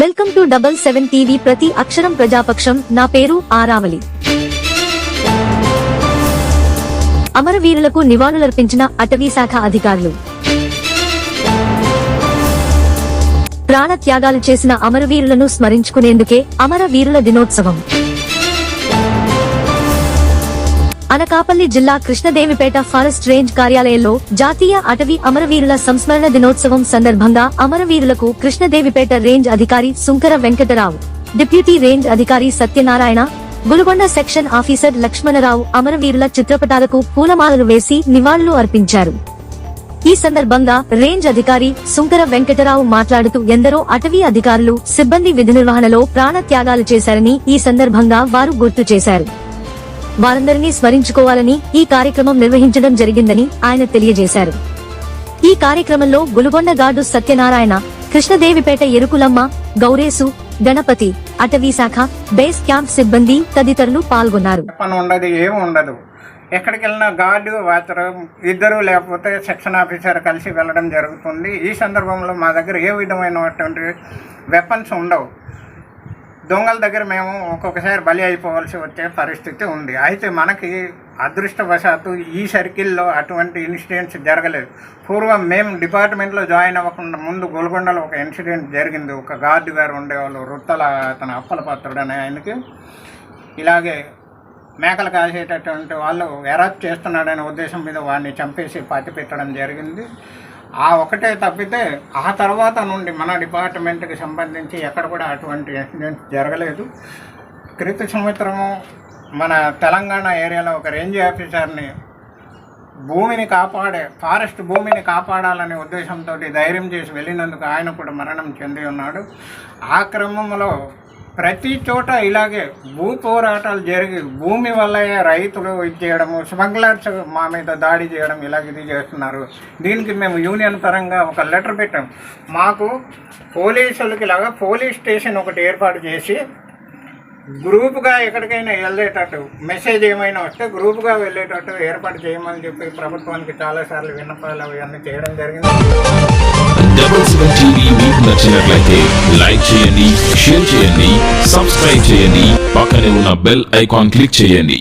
Welcome to double seven TV ప్రతి అక్షరం ప్రజాపక్షం. నా పేరు ఆరావలి అమరవీరులకు నివాళులర్పించిన అటవీ శాఖ అధికారులు. ప్రాణ త్యాగాలు చేసిన అమరవీరులను స్మరించుకునేందుకే అమరవీరుల దినోత్సవం. అనకాపల్లి జిల్లా కృష్ణదేవిపేట ఫారెస్ట్ రేంజ్ కార్యాలయంలో జాతీయ అటవీ అమరవీరుల సంస్మరణ దినోత్సవం సందర్భంగా అమరవీరులకు కృష్ణదేవిపేట రేంజ్ అధికారి సుంకర వెంకటరావు డిప్యూటీ రేంజ్ అధికారి సత్యనారాయణ గులుగొండ సెక్షన్ ఆఫీసర్ లక్ష్మణరావు అమరవీరుల చిత్రపటాలకు పూలమాలలు వేసి నివాళులు అర్పించారు. ఈ సందర్భంగా రేంజ్ అధికారి సుంకర వెంకటరావు మాట్లాడుతూ ఎందరో అటవీ అధికారులు సిబ్బంది విధి నిర్వహణలో ప్రాణ త్యాగాలు చేశారని ఈ సందర్భంగా వారు గుర్తు చేశారు. వారందరినీ స్మరించుకోవాలని ఈ కార్యక్రమం నిర్వహించడం జరిగిందని ఆయన తెలియజేశారు. ఈ కార్యక్రమంలో గులుగొండ గాడు సత్యనారాయణ కృష్ణదేవిపేట ఎరుకులమ్మ గౌరేసు గణపతి అటవీ శాఖ బేస్ క్యాంప్ సిబ్బంది తదితరులు పాల్గొన్నారు. ఉండదు ఏమి ఉండదు. ఎక్కడికి వెళ్ళినా గార్డు వాచర్ ఇద్దరు లేకపోతే సెక్షన్ ఆఫీసర్ కలిసి వెళ్ళడం జరుగుతుంది. ఈ సందర్భంలో మా దగ్గర ఏ విధమైనటువంటి వెపన్స్ ఉండవు. దొంగల దగ్గర మేము ఒక్కొక్కసారి బలి అయిపోవాల్సి వచ్చే పరిస్థితి ఉంది. అయితే మనకి అదృష్టవశాత్తు ఈ సర్కిల్లో అటువంటి ఇన్సిడెంట్స్ జరగలేదు. పూర్వం మేము డిపార్ట్మెంట్లో జాయిన్ అవ్వకుండా ముందు గోల్కొండలో ఒక ఇన్సిడెంట్ జరిగింది. ఒక గార్డు గారు ఉండేవాళ్ళు వృత్తల అతను అప్పల పాత్రుడు అనే ఆయనకి. ఇలాగే మేకలు కాసేటటువంటి వాళ్ళు ఎరాప్ చేస్తున్నాడనే ఉద్దేశం మీద వాడిని చంపేసి పాతి పెట్టడం జరిగింది. ఆ ఒకటే తప్పితే ఆ తర్వాత నుండి మన డిపార్ట్మెంట్కి సంబంధించి ఎక్కడ కూడా అటువంటి ఇన్సిడెంట్ జరగలేదు. క్రిత సంవత్సరము మన తెలంగాణ ఏరియాలో ఒక రేంజ్ ఆఫీసర్ని భూమిని కాపాడే ఫారెస్ట్ భూమిని కాపాడాలనే ఉద్దేశంతో ధైర్యం చేసి వెళ్ళినందుకు ఆయన కూడా మరణం చెంది ఉన్నాడు. ఆ క్రమంలో ప్రతి చోట ఇలాగే భూ పోరాటాలు జరిగి భూమి వల్ల రైతులు ఇది చేయడము స్మగ్లర్స్ మా మీద దాడి చేయడం ఇలాగ ఇది చేస్తున్నారు. దీనికి మేము యూనియన్ పరంగా ఒక లెటర్ పెట్టాం. మాకు పోలీసులకి ఇలాగా పోలీస్ స్టేషన్ ఒకటి ఏర్పాటు చేసి గ్రూప్గా ఎక్కడికైనా వెళ్ళేటట్టు మెసేజ్ ఏమైనా వస్తే గ్రూప్గా వెళ్ళేటట్టు ఏర్పాటు చేయమని చెప్పి ప్రభుత్వానికి చాలాసార్లు విన్నపాలు అవన్నీ చేయడం జరిగింది. డబుల్ సెవెన్ టీవీ మీకు నచ్చినట్లయితే లైక్ చేయండి షేర్ చేయండి సబ్స్క్రైబ్ చేయండి పక్కనే ఉన్న బెల్ ఐకాన్ క్లిక్ చేయండి.